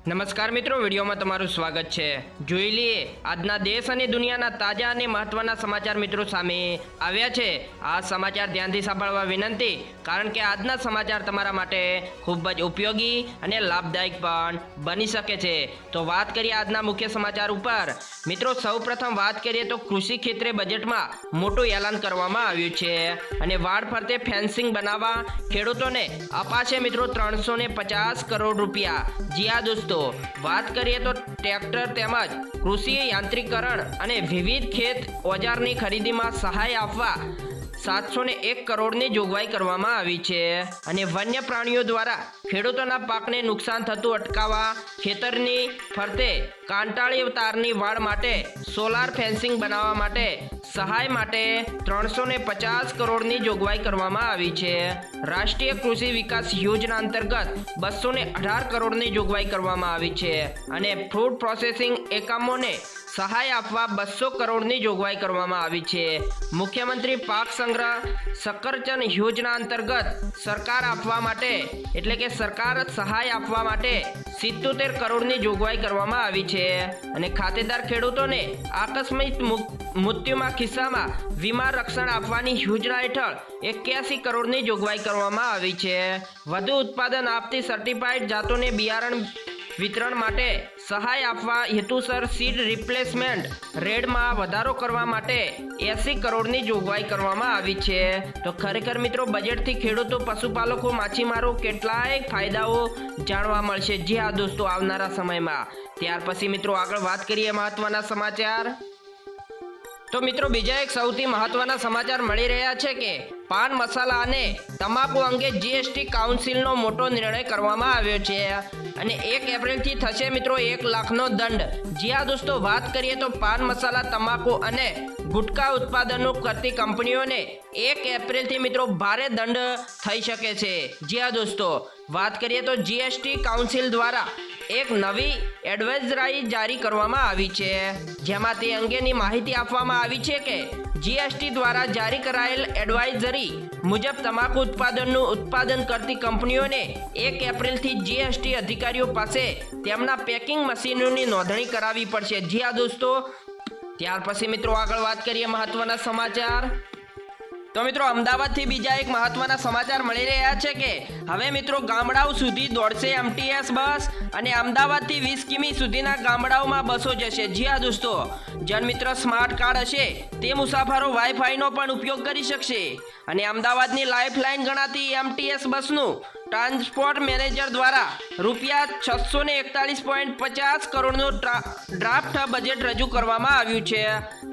નમસ્કાર મિત્રો, વિડીયોમાં તમારું સ્વાગત છે. જોઈ લઈએ, આજના દેશ અને દુનિયાના તાજા અને મહત્વના સમાચાર મિત્રો સામે આવ્યા છે. આ સમાચાર ધ્યાનથી સાંભળવા વિનંતી, કારણ કે આજના સમાચાર તમારા માટે ખૂબ જ ઉપયોગી અને લાભદાયક પણ બની શકે છે. તો વાત કરીએ આજના મુખ્ય સમાચાર ઉપર. મિત્રો, સૌપ્રથમ વાત કરીએ તો કૃષિ ક્ષેત્રે બજેટમાં મોટું એલાન કરવામાં આવ્યું છે અને વાડ ફરતે ફેન્સિંગ બનાવવા ખેડૂતોને અપાશે મિત્રો ત્રણસો પચાસ કરોડ રૂપિયા. જી દોસ્તો વાત કરીએ તો ટ્રેક્ટર તેમજ કૃષિ યાંત્રિકરણ અને વિવિધ ખેત ઓજારની ખરીદીમાં સહાય આપવા સાતસો ને એક કરોડની જોગવાઈ કરવામાં આવી છે. અને વન્ય પ્રાણીઓ દ્વારા ખેડૂતોના પાકને નુકસાન થતું અટકાવવા ખેતરની ફરતે કાંટાળી તારની વાડ માટે સોલાર ફેન્સિંગ બનાવવા માટે સહાય માટે ત્રણસો ને પચાસ કરોડની જોગવાઈ કરવામાં આવી છે. રાષ્ટ્રીય કૃષિ વિકાસ યોજના અંતર્ગત બસો ને અઢાર કરોડની જોગવાઈ કરવામાં આવી છે અને ફૂડ પ્રોસેસિંગ એકમોને સહાય આપવા બસો કરોડની જોગવાઈ કરવામાં આવી છે. મુખ્યમંત્રી પાક સંગ્રહ સક્કરચન યોજના અંતર્ગત સરકાર આપવા માટે, એટલે કે સરકાર સહાય આપવા માટે સિત્તોતેર કરોડની જોગવાઈ કરવામાં આવી છે. અને ખાતેદાર ખેડૂતોને આકસ્મિક મૃત્યુમાં ખિસ્સામાં વીમા રક્ષણ આપવાની યોજના હેઠળ એક્યાસી કરોડની જોગવાઈ કરવામાં આવી છે. વધુ ઉત્પાદન આપતી સર્ટિફાઈડ જાતોને બિયારણ વિતરણ માટે સહાય આપવા હેતુસર સીડ રિપ્લેસમેન્ટ રેડમાં વધારો કરવા માટે એસી કરોડની જોગવાઈ કરવામાં આવી છે. તો ખરેખર મિત્રો, બજેટથી ખેડૂતો, પશુપાલકો, માછીમારો કેટલાય ફાયદાઓ જાણવા મળશે. જી હા દોસ્તો, આવનારા સમયમાં. ત્યાર પછી મિત્રો આગળ વાત કરીએ મહત્વના સમાચાર. તો મિત્રો બીજા એક સૌથી મહત્વના સમાચાર મળી રહ્યા છે કે પાન મસાલા અને તમાકુ અંગે જીએસટી કાઉન્સિલનો મોટો નિર્ણય કરવામાં આવ્યો છે. અને એક એપ્રિલથી થશે મિત્રો એક લાખનો દંડ. જ્યાં દોસ્તો, વાત કરીએ તો પાન મસાલા, તમાકુ અને ગુટકા ઉત્પાદનો કરતી કંપનીઓને એક એપ્રિલથી મિત્રો ભારે દંડ થઈ શકે છે. જ્યાં દોસ્તો, વાત કરીએ તો જીએસટી કાઉન્સિલ દ્વારા એક નવી એડવાઇઝરી જારી કરવામાં આવી છે. જેમાં તે અંગેની માહિતી આપવામાં આવી છે કે જીએસટી દ્વારા જારી કરાયેલ એડવાઇઝરી મુજબ તમાકુ ઉત્પાદનનું ઉત્પાદન કરતી કંપનીઓને એક એપ્રિલથી જીએસટી અધિકારીઓ પાસે તેમના પેકિંગ મશીનોની નોંધણી કરાવવી પડશે. જી હા દોસ્તો. ત્યાર પછી મિત્રો આગળ વાત કરીએ મહત્વના સમાચાર. તો મિત્રો, અમદાવાદથી બીજા એક મહત્વના સમાચાર મળી રહ્યા છે કે, હવે મિત્રો, ગામડાઓ સુધી દોડશે એમટીએસ બસ અને અમદાવાદથી વીસ કિમી સુધીના ગામડાઓમાં બસો જશે. જી હા દોસ્તો જનમિત્ર સ્માર્ટ કાર્ડ હશે, તે મુસાફરો વાઈફાઈનો પણ ઉપયોગ કરી શકશે. અને અમદાવાદની લાઇફલાઇન ગણાતી એમટીએસ બસનું ટ્રાન્સપોર્ટ મેનેજર દ્વારા રૂપિયા છસો ને એકતાલીસ પોઈન્ટ પચાસ કરોડનું ડ્રાફ્ટ બજેટ રજૂ કરવામાં આવ્યું છે.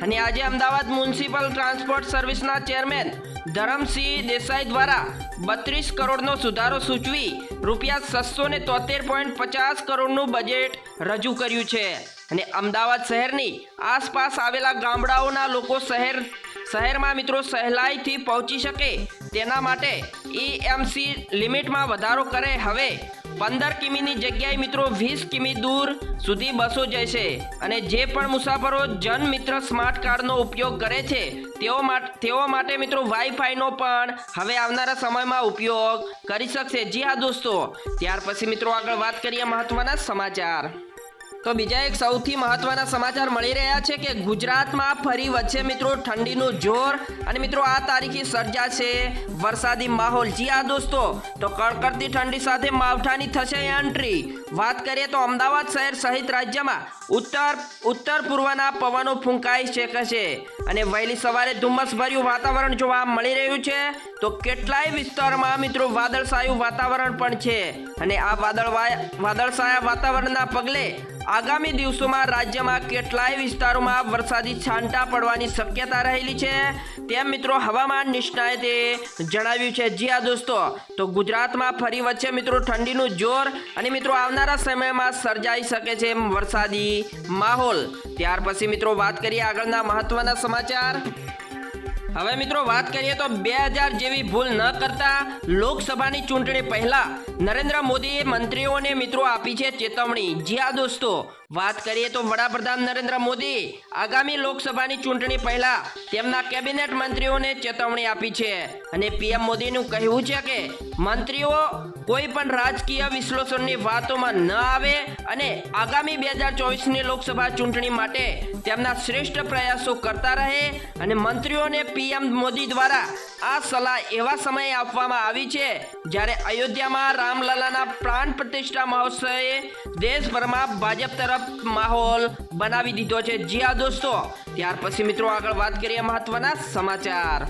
અને આજે અમદાવાદ મ્યુનિસિપલ ટ્રાન્સપોર્ટ સર્વિસના ચેરમેન ધરમસિંહ દેસાઈ દ્વારા બત્રીસ કરોડનો સુધારો સૂચવી રૂપિયા છસો ને તોતેર પોઈન્ટ પચાસ કરોડનું બજેટ રજૂ કર્યું છે. અને અમદાવાદ શહેરની આસપાસ આવેલા ગામડાઓના લોકો શહેર શહેરમાં મિત્રો સહેલાઈથી પહોંચી શકે તેના માટે ઈએમસી લિમિટમાં વધારો કરે હવે પંદર કિમીની જગ્યાએ મિત્રો વીસ કિમી દૂર સુધી બસો જશે અને જે પણ મુસાફરો જન મિત્ર સ્માર્ટ કાર્ડનો ઉપયોગ કરે છે તેઓ તેઓ માટે મિત્રો વાઈફાઈનો પણ હવે આવનારા સમયમાં ઉપયોગ કરી શકશે. જી હા દોસ્તો, ત્યાર પછી મિત્રો આગળ વાત કરીએ મહત્વના સમાચાર. તો બીજા એક સૌથી મહત્વના સમાચાર મળી રહ્યા છે કે ગુજરાતમાં ફરી વચ્ચે મિત્રો ઠંડીનું જોર. અને મિત્રો આ તારીખે સર્જાશે વરસાદી માહોલ. જી આ દોસ્તો, તો કડકડતી ઠંડી સાથે માવઠાની થશે એન્ટ્રી. વાત કરીએ તો અમદાવાદ શહેર સહિત રાજ્યમાં ઉત્તર ઉત્તર પૂર્વના પવનો ફૂંકાઈ શકે છે અને વહેલી સવારે ધુમ્મસભર્યું વાતાવરણ જોવા મળી રહ્યું છે. તો કેટલાય વિસ્તારમાં મિત્રો વાદળછાયું વાતાવરણ પણ છે. અને આ વાદળ વાદળછાયા વાતાવરણના પગલે આગામી દિવસોમાં રાજ્યમાં કેટલાય વિસ્તારોમાં વરસાદી છાંટા પડવાની શક્યતા રહેલી છે. તેમ મિત્રો હવામાન નિષ્ણાતે જણાવ્યું છે. જી આ દોસ્તો, તો ગુજરાતમાં ફરી વચ્ચે મિત્રો ઠંડીનું જોર અને મિત્રો આવનારા સમયમાં સર્જાઈ શકે છે વરસાદી માહોલ. ત્યાર પછી મિત્રો વાત કરીએ આગળના મહત્વના સમાચાર. હવે મિત્રો વાત કરીએ તો બે હજાર જેવી ભૂલ ન કરતા લોકસભાની ચૂંટણી પહેલા નરેન્દ્ર મોદીએ મંત્રીઓને મિત્રો આપી છે ચેતવણી. જી દોસ્તો વાત કરીએ તો વડાપ્રધાન નરેન્દ્ર મોદી આગામી લોકસભાની ચૂંટણી પહેલા તેમના કેબિનેટ મંત્રીઓને ચેતવણી આપી છે. અને પીએમ મોદીનું કહેવું છે કે મંત્રીઓ કોઈ પણ રાજકીય વિશ્લેષણની વાતોમાં ન આવે અને આગામી બે હજાર ચોવીસની લોકસભા ચૂંટણી માટે તેમના શ્રેષ્ઠ પ્રયાસો કરતા રહે અને મંત્રીઓને પીએમ મોદી દ્વારા આ સલાહ એવા સમયે આપવામાં આવી છે જ્યારે અયોધ્યામાં રામલલાના પ્રાણ પ્રતિષ્ઠા મહોત્સવે દેશભરમાં ભાજપ તરફ માહોલ બનાવી દીધો છે. જી દોસ્તો, ત્યાર પછી મિત્રો આગળ વાત કરીએ મહત્વના સમાચાર.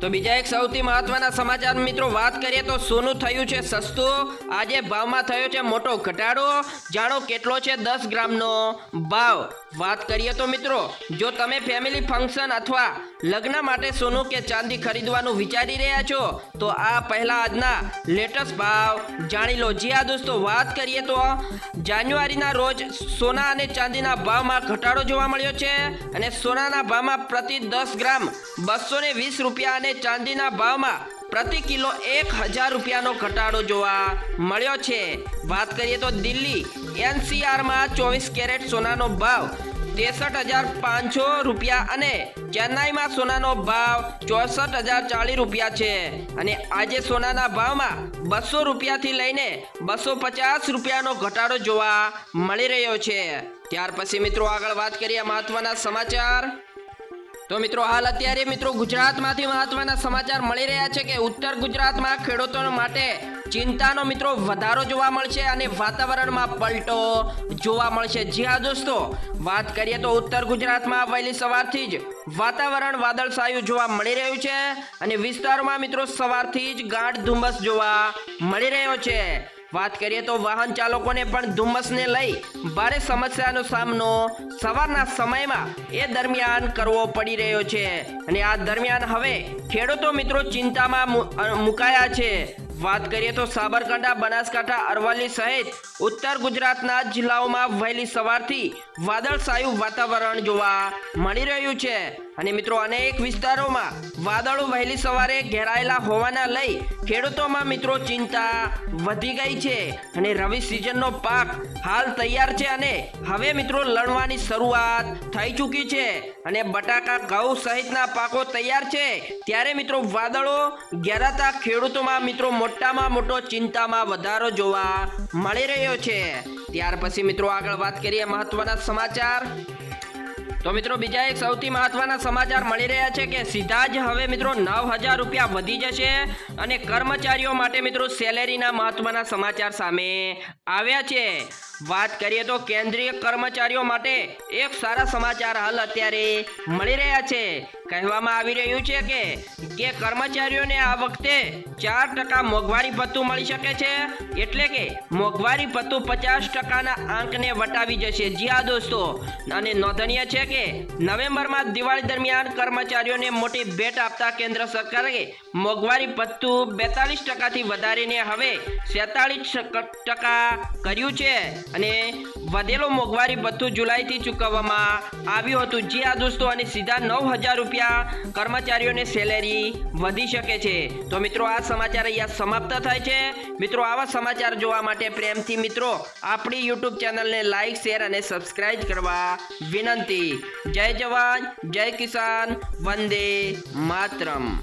તો બીજા એક સૌથી મહત્વના સમાચાર મિત્રો વાત કરીએ તો સોનું થયું છે સસ્તું, આજે ભાવમાં થયો છે મોટો ઘટાડો. જાણો કેટલો છે? દસ ગ્રામનો ભાવ. વાત કરીએ તો મિત્રો, જો તમે ફેમિલી ફંક્શન અથવા લગ્ન માટે સોનું કે ચાંદી ખરીદવાનું વિચારી રહ્યા છો, તો આ પહેલા આજના લેટેસ્ટ ભાવ જાણી લો. જી આ દોસ્તો, વાત કરીએ તો જાન્યુઆરીના રોજ સોના અને ચાંદીના ભાવમાં ઘટાડો જોવા મળ્યો છે અને સોનાના ભાવમાં પ્રતિ દસ ગ્રામ બસો વીસ રૂપિયા અને ચાંદીના ભાવમાં પ્રતિ કિલો એક હજાર રૂપિયાનો ઘટાડો જોવા મળ્યો છે. વાત કરીએ તો દિલ્હી એનસીઆરમાં ચોવીસ કેરેટ સોનાનો ભાવ ત્રેસઠ હજાર પાંચસો રૂપિયા અને ચેન્નાઈમાં સોનાનો ભાવ ચોસઠ હજાર ચાલીસ રૂપિયા છે. અને આજે સોનાના ભાવમાં બસો રૂપિયાથી લઈને બસો પચાસ રૂપિયાનો ઘટાડો જોવા મળી રહ્યો છે. ત્યાર પછી મિત્રો આગળ વાત કરીએ મહત્વના સમાચાર. તો મિત્રો હાલ અત્યારે મિત્રો ગુજરાતમાંથી મહત્વના સમાચાર મળી રહ્યા છે કે ઉત્તર ગુજરાતમાં ખેડૂતો માટે ચિંતાનો મિત્રો વધારો જોવા મળશે અને વાતાવરણમાં પલટો જોવા મળશે. જી હા દોસ્તો, વાત કરીએ તો ઉત્તર ગુજરાતમાં વહેલી સવારથી જ વાતાવરણ વાદળછાયું જોવા મળી રહ્યું છે અને વિસ્તારોમાં મિત્રો સવારથી જ ગાઢ ધુમ્મસ જોવા મળી રહ્યો છે. વાત કરીએ તો વાહન ચાલકોને પણ ધુમ્મસને લઈ ભારે સમસ્યાનો સામનો સવારના સમયમાં એ દરમિયાન કરવો પડી રહ્યો છે. અને આ દરમિયાન હવે ખેડૂતો મિત્રો ચિંતામાં મુકાયા છે. વાત કરીએ તો સાબરકાંઠા, બનાસકાંઠા, અરવલ્લી સહિત ઉત્તર ગુજરાતના જિલ્લાઓમાં વહેલી સવારથી વાદળછાયું વાતાવરણ જોવા મળી રહ્યું છે. અને મિત્રો, અનેક વિસ્તારોમાં વાદળો વહેલી સવારે ઘેરાયેલા હોવાના લઈ ખેડૂતોમાં મિત્રો ચિંતા વધી ગઈ છે. અને રવિ સિઝનનો પાક હાલ તૈયાર છે અને હવે મિત્રો લણવાની શરૂઆત થઈ ચૂકી છે. અને બટાકા, ઘઉં સહિતના પાકો તૈયાર છે. ત્યારે મિત્રો વાદળો ઘેરાતા ખેડૂતોમાં મિત્રો મોટામાં મોટો ચિંતામાં વધારો જોવા મળી રહ્યો છે. ત્યાર પછી મિત્રો આગળ વાત કરીએ મહત્વના સમાચાર. તો મિત્રો બીજા એક સૌથી મહત્વના સમાચાર મળી રહ્યા છે કે સીધા જ હવે મિત્રો નવ હજાર રૂપિયા વધી જશે અને કર્મચારીઓ માટે મિત્રો સેલેરીના મહત્વના સમાચાર સામે આવ્યા છે. વાત કરીએ તો કેન્દ્રીય કર્મચારીઓ માટે એક સારા સમાચાર હાલ અત્યારે મળી રહ્યા છે. કહેવામાં આવી રહ્યું છે કે કે કર્મચારીઓને આ વખતે ચાર ટકા મોંઘવારી ભથ્થું મળી શકે છે, એટલે કે મોંઘવારી ભથ્થું પચાસ ટકાના આંકને વટાવી જશે. જી હા, દોસ્તો. અને નોંધનીય છે કે, નવેમ્બરમાં દિવાળી દરમિયાન કર્મચારીઓને મોટી ભેટ આપતા કેન્દ્ર સરકારે મોંઘવારી ભથ્થું બેતાલીસ ટકાથી વધારીને હવે સેતાળીસ ટકા કર્યું છે. અને વધેલો મોંઘવારી ભથ્થું જુલાઈથી ચૂકવવામાં આવ્યું હતું. જે આ દોસ્તો, અને સીધા નવ હજાર રૂપિયા કર્મચારીઓને સેલેરી વધી શકે છે. તો મિત્રો, આ સમાચાર અહીંયા સમાપ્ત થાય છે. મિત્રો, આવા સમાચાર જોવા માટે પ્રેમથી મિત્રો, આપણી યુટ્યુબ ચેનલને લાઈક શેર અને સબસ્ક્રાઇબ કરવા વિનંતી. જય જવાન, જય કિસાન, વંદે માતરમ.